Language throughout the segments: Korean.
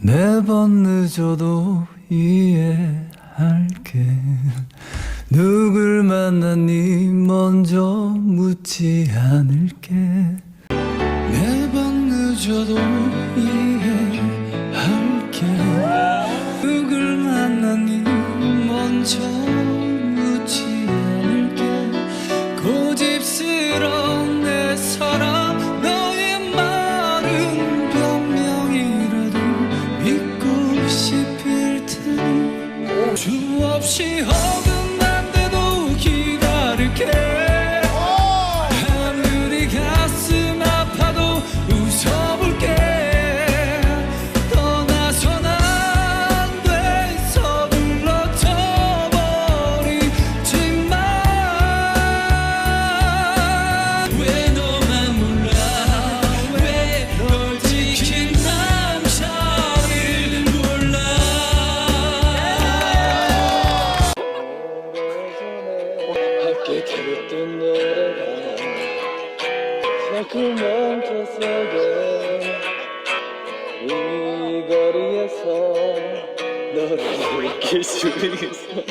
매번 늦어도 이해할게. 누굴 만났니 먼저 묻지 않을게. 매번 늦어도 이해할게. 누굴 만났니 먼저 테니 수없이 어 들었던 노래가 자꾸 멈춰서게 이 거리에서 너를 느낄 수 있어.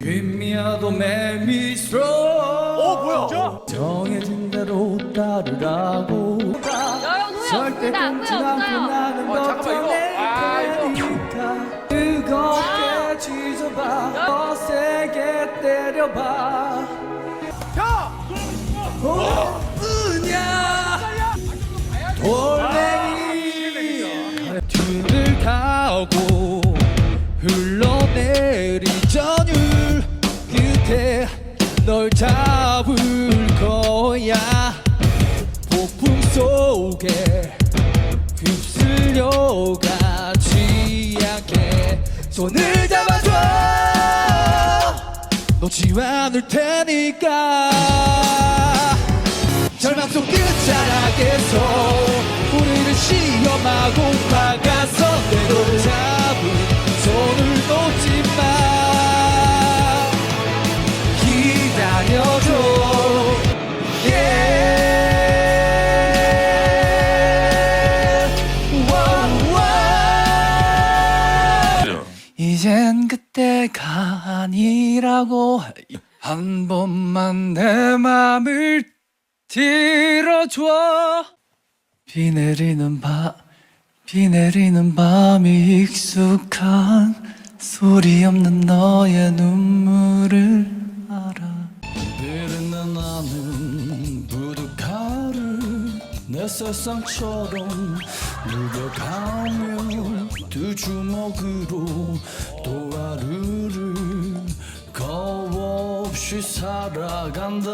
윗미야도 매미스러 어 뭐야? 정해진 대로 따르라고. 절대 끊지 않고 나는 너도 내 테니까 뜨겁게 쥐어봐. 더 세게 때려봐 오느냐 돌멩이. 뒤를 가고 흘러내리 전율. 끝에 널 잡을 거야. 폭풍 속에 휩쓸려 가지 않게 손을 잡아줘. 놓지 않을 테니까 절망 속 끝자락에서 우리를 시험하고 막아서 내로 잡은 손을 놓지 마. 기다려줘. Yeah. 이젠 그때가 아니라고 한 번만 내 맘을 들어줘. 비 내리는 밤, 비 내리는 밤이 익숙한 소리 없는 너의 눈물을 알아. 흐르는 나는 부득하를 내 세상처럼 누벼가며 두 주먹으로 또 하루를 겁 없이 살아간다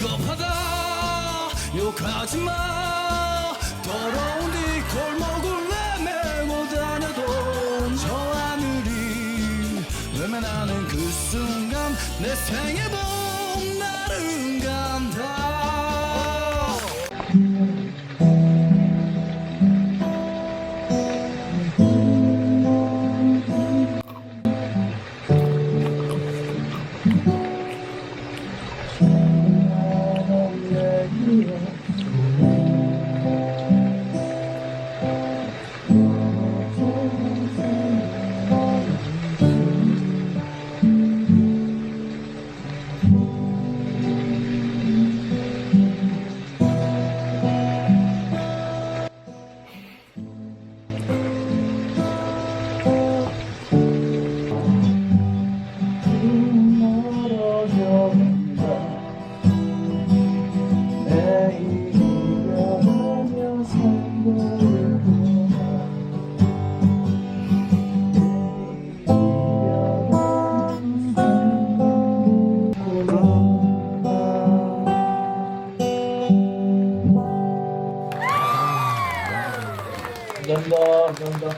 비겁하다. 욕하지 마. 더러운 네 골목을 내메고 다녀도 저 하늘이 외면하는 그 순간 내봄 Pardon da.